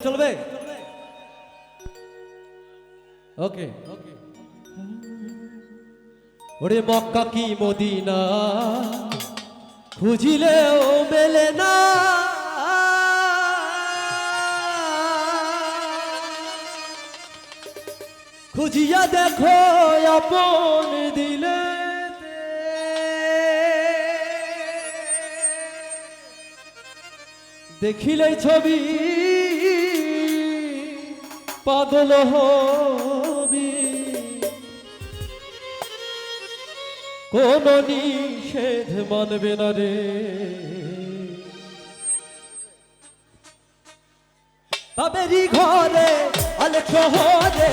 চলবে? ওকে ওরে মক্কা কি মদিনা? খুঁজিলেও মেলে না। খুঁজিয়া দেখো আপন দিলে দেখিলে ছবি পাগল হবি। কোন নিষেধ মানবে না রে। বাবেরি ঘরে, আলেক শহরে,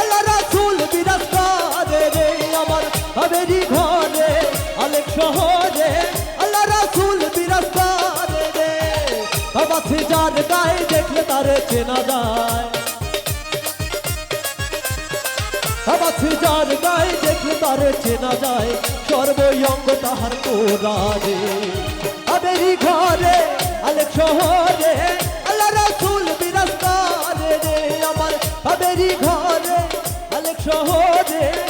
আল্লাহ রাসূল বিরাজ রে। আমার বাবেরি ঘরে, আলেক শহরে, আল্লাহ রাসূল বিরাজ রে। বাবা সে যার গায়ে দেখলে তারে চেনা যায়। দেখলে চেনা যায় সর্বঙ্গ তাহার কোরআনে আবেরি ঘরে, আলেক শহরে, আল্লাহ রাসূল বিরাস্তারে রে আমার। আবেরি ঘরে, আলেক শহরে।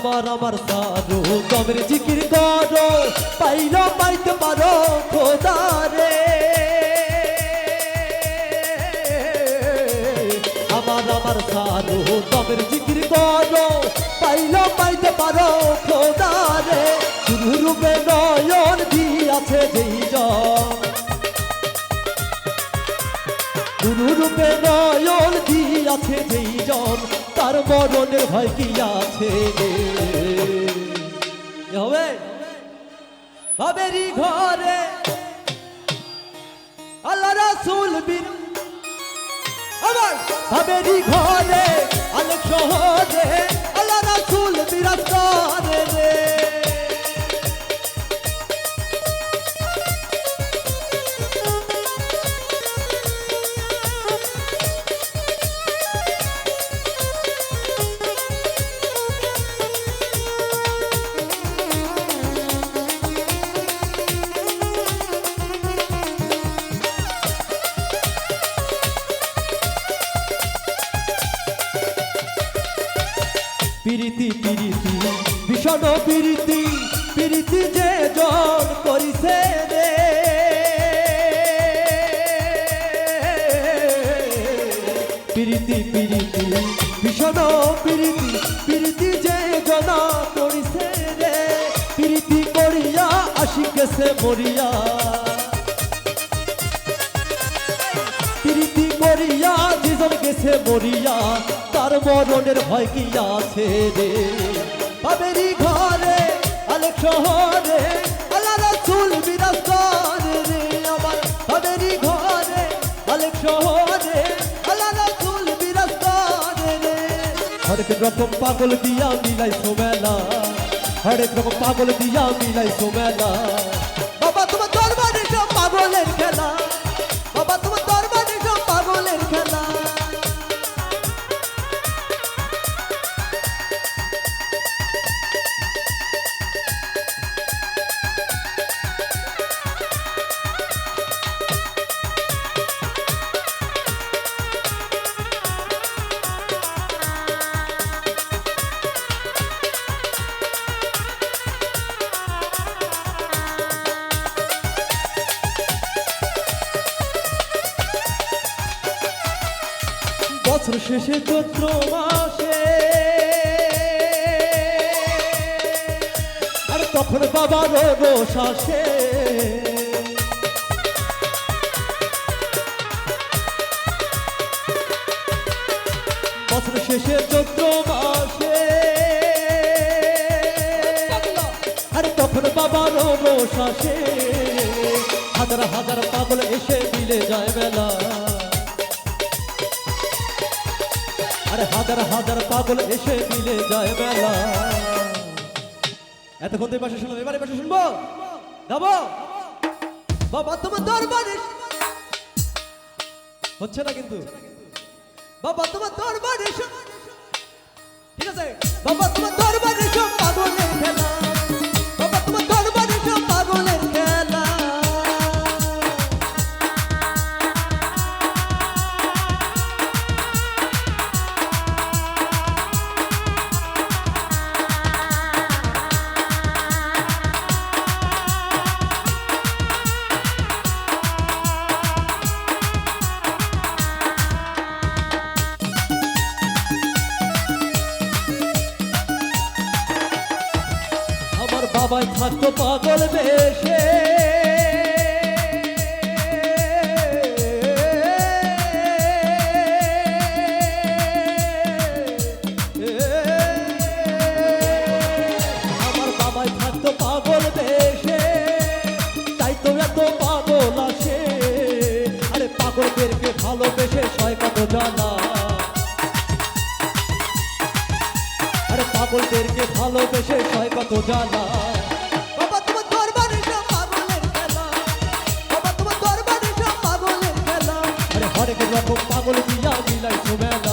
আমার আমার সারো। গমের জিকির করো পাইল পাইতে পারো খোদারে। আমার আমার সারো, গমের জিকির করো পাইল পাইতে পারো খোদারে। শুরু রূপে নয়ন দিয়াছে যেই জন গুরুরূপে নয়ন দিয়াছে যেই জন তার মরণের ভয় কি আছে হবে? বাবেরি ঘরে আল্লাহ রাসূল বিন আমার বাবেরি ঘরে আলো শহরে আল্লাহ রাসূল বিরাজ পিরিতি পিরিতি, ভীষণ পিরিতি পিরিতি যে জন করিছে রে পিরিতি পিরিতি, ভীষণ পিরিতি পিরিতি যে জন করিছে রে পিরিতি করিয়া আশিকেছে মরিয়া প্রীতি করিয়া যেজন গেছে মরিয়া তার মরণের ভয় কি আছে রে? বাবেরি ঘরে আলেক শহরে আল্লাহ বিরাজ রে আমার। বাবেরি ঘরে আলেক শহরে আল্লাহ রাসূল বিরাজ রে। হরেক রকম পাগল দিয়া মিলাই সোমেলা। হরেক রকম পাগল দিয়া মিলাই সোমেলা। বছর শেষে চৈত্র মাসে। আর তখন বাবার রোষ আসে বছর শেষে চৈত্র মাসে। আর তখন বাবার রোষ আসে হাজার হাজার পাগল এসে মিলে যায় মেলা আরে হাজার হাজার পাগল এসে মিলে যায় মেলা। এতক্ষণ তুই পাশে শুনলাম, এবারে পাশে শুনব। গাবো বাবা তোমার দরবারে। হচ্ছে না কিন্তু। বাবা তোমার দরবারে ঠিক আছে? বাবা তোমার দরবারে এসো পাগলের খেলা। বাবাই থাকতো পাগল বেশে। আমার বাবাই থাকতো পাগল তাই তো আরে পাগলদেরকে ভালোবেসে সয় কত জানা। হরেক রকম পাগল দিয়া মিলাই মেলা